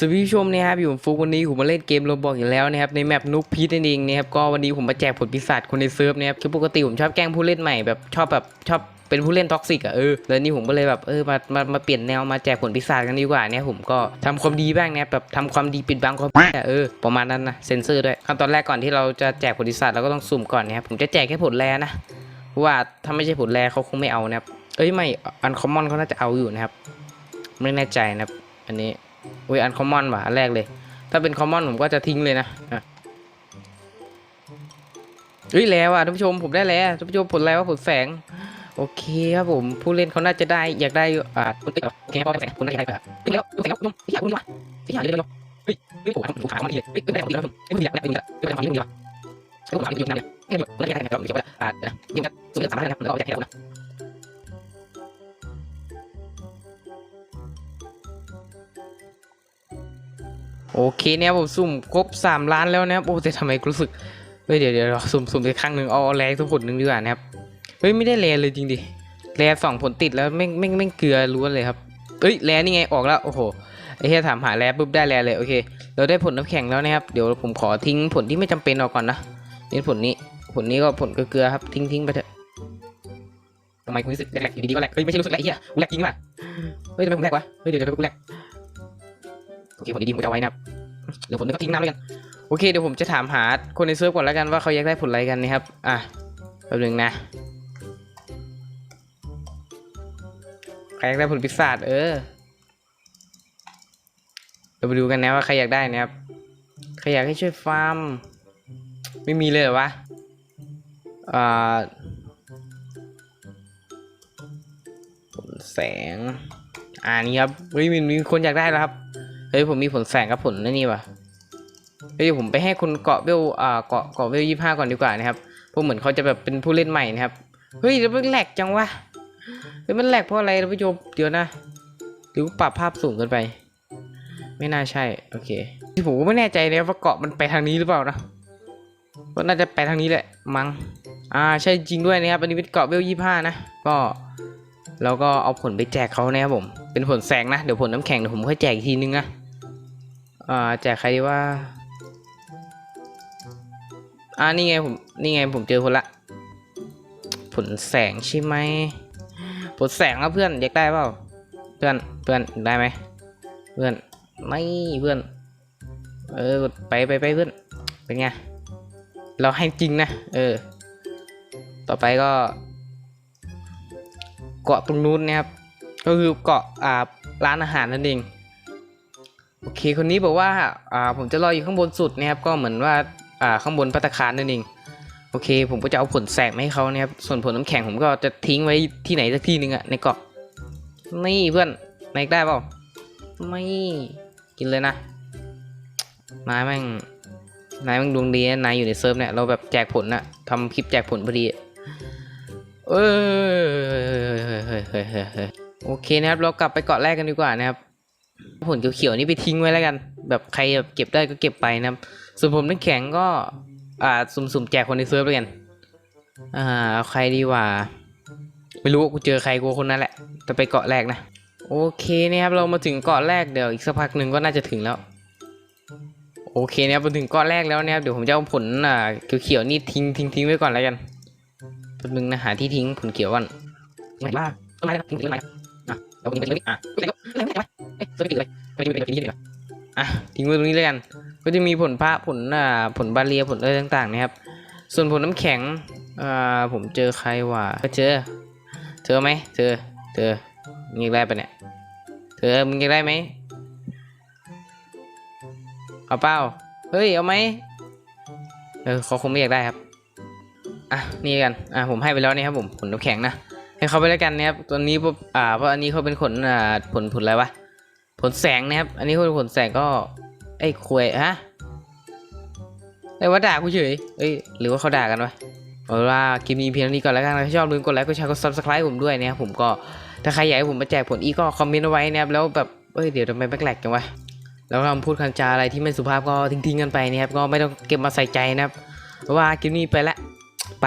สวัสดีผู้ชมนะครับอยู่ฟุกวันนี้ผมมาเล่นเกมโรบอกอีกแล้วนะครับในแมปนุกพีทนั่นเองนะครับก็วันนี้ผมมาแจกผลปีศาจคนในเซิร์ฟนะครับคือปกติผมชอบแกล้งผู้เล่นใหม่แบบชอบแบบชอบเป็นผู้เล่นท็อกซิกอะเออแล้วนี่ผมก็เลยแบบเออมามามาเปลี่ยนแนวมาแจกผลปีศาจกันดีกว่าเนี่ยผมก็ทำความดีบ้างนะครับแบบทำความดีปิดบังความอะเออประมาณนั้นนะเซ็นเซอร์ด้วยขั้นตอนแรกก่อนที่เราจะแจกผลปีศาจเราก็ต้องสุ่มก่อนนะครับผมจะแจกแค่ผลแรนะเพราะว่าถ้าไม่ใช่ผลแรเขาคงไม่เอานะครับเอ้ยไม่อันคอมมอนเขาน่าจะเอาอยู่นะครับไม่แน่ใจนะครับอันนี้ อุ้ยอันคอมมอนว่ะอันแรกเลย ถ้าเป็นคอมมอนผมก็จะทิ้งเลยนะอะเฮ้ยแล้วอะท่านผู้ชมผมได้แล้วท่านผู้ชมผลอะไรว่าผลแสง โอเคครับผมผู้เล่นเขาน่าจะได้อยากได้อ่าคุณติ๊กโอเคพอแสงคุณน่าจะได้แบบเฮ้ยแล้วดูแสงแล้วคุณอยากคุณดีวะอยากเลยเลยเฮ้ยเฮ้ยผมผมขามันดีเฮ้ยได้ของดีแล้วผมเฮ้ยผมอยากได้ผมอยากได้ผมอยากได้ของดีวะเฮ้ยผมขามันดีนะเฮ้ยผมน่าจะได้แบบเดี๋ยวอ่ายิงกันสุดสามารถนะครับแล้วก็อยากให้เรานะ โอเคเนี่ยผมสุ่มครบสามล้านแล้วนะครับโอ้แต่ทำไมรู้สึกเฮ้ยเดี๋ยวเดี๋ยวราสุ่มสุ่มไปครั้งหนึ่งเอาแรงทุกผลหนึ่งดีกว่านะครับเฮ้ยไม่ได้แรงเลยจริงดิแรงสองผลติดแล้วไม่ไม่ไม่เกลือล้วนเลยครับเอ้ยแรงนี่ไงออกแล้วโอ้โหไอ้เหี้ยถามหาแรปุ๊บได้แรเลยโอเค เราได้ผลน้ำแข็งแล้วนะครับ เดี๋ยวผมขอทิ้งผลที่ไม่จำเป็นออกก่อนนะนี่ผลนี้ ผลนี้ก็ผลเกลือครับทิ้งทิ้งไปเถอะทำไมคุณรู้สึกแหลกอยู่ดีๆก็แหลกเฮ้ยไม่ใช่รู้สึกแหลกเหี้ยกูแหลกจริงป่ะเฮ้ยทำไมผมแหลกวะเฮ้ยเดี๋ยวเดี๋ยวกูแหลกโอเคผลดีๆผมจะไว้นะครับ เดี๋ยวผมก็ทิ้งน้ำแล้วกันโอเคเดี๋ยวผมจะถามหาคนในเซิร์ฟก่อนแล้วกันว่าเขาอยากได้ผลอะไรกันนะครับอะแป๊บนึงนะใครอยากได้ผลพิศาเออเราไปดูกันนะว่าใครอยากได้นะครับใครอยากให้ช่วยฟาร์ม ไม่มีเลยเหรอวะอ่าผลแสง อ่านี่ครับเฮ้ยมีมีคนอยากได้แล้วครับ เฮ้ยผมมีผลแสงกับผลนั่นนี่ว่ะเฮ้ยผมไปให้คนเกาะเวลอ่าเกาะเกาะเวลยี่ห้าก่อนดีกว่านะครับเพราะเหมือนเขาจะแบบเป็นผู้เล่นใหม่นะครับ เฮ้ยแล้วมันแหลกจังวะเฮ้ยมันแหลกเพราะอะไรท่านผู้ชมเดี๋ยวนะ หรือปรับภาพสูงเกินไป ไม่น่าใช่ โอเคที่ผมก็ไม่แน่ใจเลยว่าเกาะมันไปทางนี้หรือเปล่านะก็น่าจะไปทางนี้แหละ มั้ง อ่า ใช่จริงด้วยนะครับ อันนี้เป็นเกาะเวลยี่ห้านะ ก็ เราก็เอาผลไปแจกเขานะครับผม เป็นผลแสงนะ เดี๋ยวผลน้ำแข็งเดี๋ยวผมค่อยแจกอีกทีนึงนะอ่าแจกใครดีว่าอ่านี่ไงผมนี่ไงผมเจอคนละ ผลแสงใช่ไหมผลแสงครับเพื่อนอยากได้เปล่าเพื่อนเพื่อนได้ไหมเพื่อนไม่เพื่อน เออไปไปไปเพื่อนเป็นไงเราให้จริงนะเออ ต่อไปก็ เกาะตรงนู้นนะครับ ก็คือเกาะอ่าร้านอาหารนั่นเองโอเคคนนี้บอกว่าอ่าผมจะรออยู่ข้างบนสุดนะครับก็เหมือนว่าอ่าข้างบนพัตตาคารนั่นเองโอเค ผมก็จะเอาผลแสงมาให้เขานะครับส่วนผลน้ำแข็งผมก็จะทิ้งไว้ที่ไหนสักที่หนึ่งอะในเกาะนี่เพื่อนนายได้เปล่าไม่กินเลยนะนายแม่งนายแม่งดวงดีนะนายอยู่ในเซิร์ฟเนี่ยเราแบบแจกผลนะทำคลิปแจกผลพอดี เอ้ยโอเคนะครับเรากลับไปเกาะแรกกันดีกว่านะครับ ผลเขียวๆนี่ไปทิ้งไว้แล้วกัน แบบใครแบบเก็บได้ก็เก็บไปนะครับส่วนผมน้ำแข็งก็ อ่าสุ่มๆแจกคนในเซิร์ฟแล้วกัน อ่าเอาใครดีว่า ไม่รู้กูเจอใครกูคนนั้นแหละ แต่ไปเกาะแรกนะโอเคนะครับเรามาถึงเกาะแรกเดี๋ยวอีกสักพักหนึ่งก็น่าจะถึงแล้ว โอเคนะครับมาถึงเกาะแรกแล้วนะครับเดี๋ยวผมจะเอาผลอ่าเขียวๆนี่ทิ้งทิ้งทิ้งไว้ก่อนแล้วกัน แป๊บนึงนะหาที่ทิ้งผลเขียวก่อนไหนบ้าต้นไม้นะทิ้งต้นไม้อะเดี๋ยวทิ้งไปตรงนี้อะอะไรก็อะไรไม่ไหวเอ๊ะต้นไม่ติดเลยไม่ติดเลยไม่ติดเลยอะทิ้งไว้ตรงนี้แล้วกัน ก็จะมีผลพระผลอ่าผลบาเลียผลอะไรต่างๆนะครับ ส่วนผลน้ำแข็งอ่าผมเจอใครวะก็เจอ เจอไหมเจอเจอมึงอยากได้ปะเนี่ยเธอมึงอยากได้ไหมเอาเปล่าเฮ้ยเอาไหมเออเขาคงไม่อยากได้ครับ อะนี่กันอะผมให้ไปแล้วนี่ครับผมผลน้ำแข็งนะให้เขาไปแล้วกันนะครับตัวนี้ปุ๊บอ่าเพราะอันนี้เขาเป็นผลอ่าผลผลอะไรวะผลแสงนะครับอันนี้เขาเป็นผลแสงก็ไอ้ควยฮะไอ้ว่าด่ากูเฉยเอ้ยหรือว่าเขาด่ากันวะเอาว่าคลิปนี้เพียงเท่านี้ก่อนแล้วกันถ้าชอบลืมกดไลค์กดแชร์กด subscribe ผมด้วยนะครับผมก็ถ้าใครอยากให้ผมมาแจกผลอีกก็คอมเมนต์เอาไว้นะครับแล้วแบบเอ้ยเดี๋ยวทำไมแบกแหลกจังวะแล้วคำพูดคันจาอะไรที่ไม่สุภาพก็ทิ้งๆกันไปนะครับก็ไม่ต้องเก็บมาใส่ใจนะครับเพราะว่าคลิปนี้ไปละ ไป